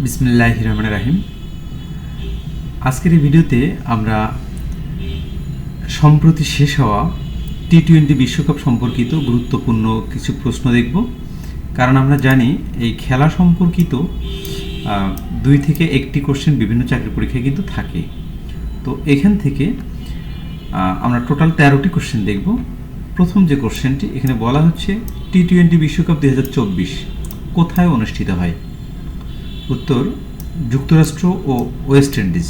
বিসমিল্লাহ রহমান রাহিম আজকের এই ভিডিওতে আমরা সম্প্রতি শেষ হওয়া টি টোয়েন্টি বিশ্বকাপ সম্পর্কিত গুরুত্বপূর্ণ কিছু প্রশ্ন দেখব। কারণ আমরা জানি এই খেলা সম্পর্কিত দুই থেকে একটি কোশ্চেন বিভিন্ন চাকরি পরীক্ষায় কিন্তু থাকে। তো এখান থেকে আমরা টোটাল তেরোটি কোশ্চেন দেখব। প্রথম যে কোশ্চেনটি এখানে বলা হচ্ছে টি টোয়েন্টি বিশ্বকাপ দু হাজার চব্বিশ কোথায় অনুষ্ঠিত হয়? উত্তর, যুক্তরাষ্ট্র ও ওয়েস্ট ইন্ডিজ।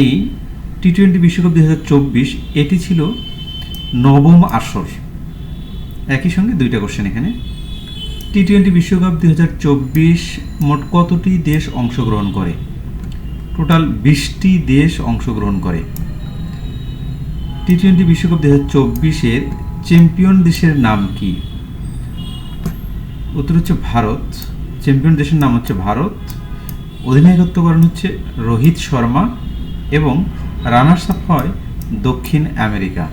এই টি টোয়েন্টি বিশ্বকাপ দুই এটি ছিল নবম আসর। একই সঙ্গে দুইটা কোশ্চেন এখানে। টি টোয়েন্টি বিশ্বকাপ দু হাজার চব্বিশ মোট কতটি দেশ অংশগ্রহণ করে? টোটাল বিশটি দেশ অংশগ্রহণ করে। টি টোয়েন্টি বিশ্বকাপ দুই হাজার চব্বিশের চ্যাম্পিয়ন দেশের নাম কি? উত্তর হচ্ছে ভারত। চ্যাম্পিয়ন দেশের নাম হচ্ছে ভারত। অধিনায়কত্ব করেন হচ্ছে রোহিত শর্মা এবং রানার্স আপ হয় দক্ষিণ আমেরিকা।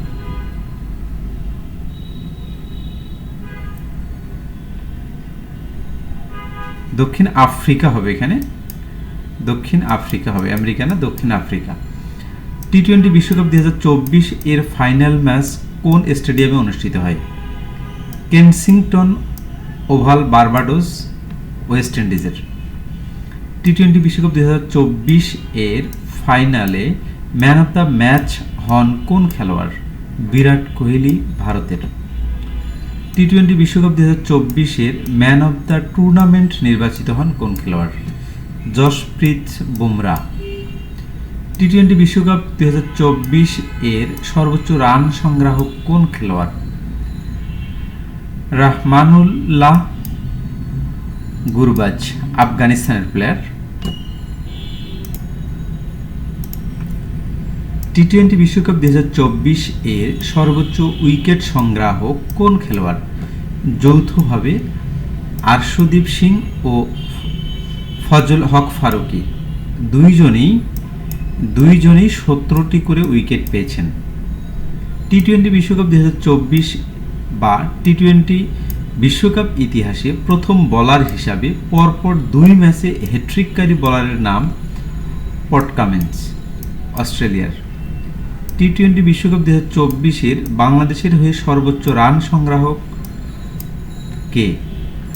দক্ষিণ আফ্রিকা হবে এখানে। দক্ষিণ আফ্রিকা হবে, আমেরিকা না, দক্ষিণ আফ্রিকা। টি টোয়েন্টি বিশ্বকাপ দুই হাজার চব্বিশ এর ফাইনাল ম্যাচ কোন স্টেডিয়ামে অনুষ্ঠিত হয়? কেনসিংটন, ওভাল বারবাডোস ওয়েস্ট ইন্ডিজের টি টোয়েন্টি বিশ্বকাপ দুই এর ফাইনালে ম্যান অফ দ্য ম্যাচ হন কোন খেলোয়াড়? বিরাট কোহলি, ভারতের। টি টোয়েন্টি বিশ্বকাপ দুই হাজার চব্বিশের ম্যান অফ দ্য টুর্নামেন্ট নির্বাচিত হন কোন খেলোয়াড়? জশপ্রীত বুমরা। টি টোয়েন্টি বিশ্বকাপ দুই হাজার চব্বিশ এর সর্বোচ্চ রান সংগ্রাহক কোন খেলোয়াড়? রাহমানুল্লাহ গুরবাজ আফগানিস্তানের প্লেয়ার টি টোয়েন্টি বিশ্বকাপ দুই হাজার চব্বিশ এর সর্বোচ্চ উইকেট সংগ্রাহক কোন খেলোয়াড়? যৌথভাবে আরশদীপ সিং ও ফজল হক ফারুকি। দুইজনেই দুইজনেই সতেরোটি করে উইকেট পেয়েছেন। টি টোয়েন্টি বিশ্বকাপ দুই হাজার চব্বিশ বা টি টোয়েন্টি বিশ্বকাপ ইতিহাসে প্রথম বলার হিসাবে পরপর দুই ম্যাচে হ্যাট্রিককারী বলারের নাম পটকামেন্স অস্ট্রেলিয়ার। টি টোয়েন্টি বিশ্বকাপ দু হাজার চব্বিশের বাংলাদেশের হয়ে সর্বোচ্চ রান সংগ্রাহক কে?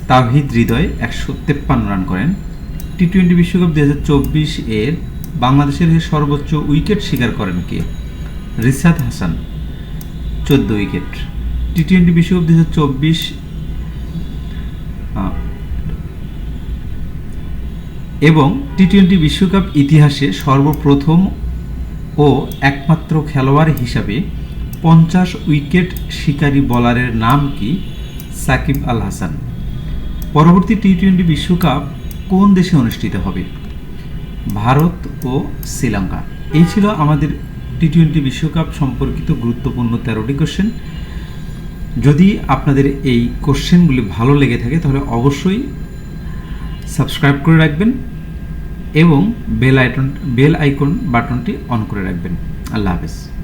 তাহিদ হৃদয় একশো তেপ্পান্ন রান করেন। টি টোয়েন্টি বিশ্বকাপ দু হাজার চব্বিশ এর বাংলাদেশের হয়ে সর্বোচ্চ উইকেট শিকার করেন কে? রিসাদ হাসান, চোদ্দ উইকেট। টি টোয়েন্টি বিশ্বকাপ দু হাজার চব্বিশ এবং টি টোয়েন্টি বিশ্বকাপ ইতিহাসে সর্বপ্রথম ও একমাত্র খেলোয়াড় হিসাবে পঞ্চাশ উইকেট শিকারী বলারের নাম কি সাকিব আল হাসান? পরবর্তী টি টোয়েন্টি বিশ্বকাপ কোন দেশে অনুষ্ঠিত হবে? ভারত ও শ্রীলঙ্কা। এই ছিল আমাদের টি টোয়েন্টি বিশ্বকাপ সম্পর্কিত গুরুত্বপূর্ণ তেরোটি কোশ্চেন যদি আপনাদের এই কোশ্চেনগুলি ভালো লেগে থাকে, তাহলে অবশ্যই সাবস্ক্রাইব করে রাখবেন এবং বেল আইটন, বেল আইকন বাটনটি অন করে রাখবেন। আল্লাহ হাফেজ।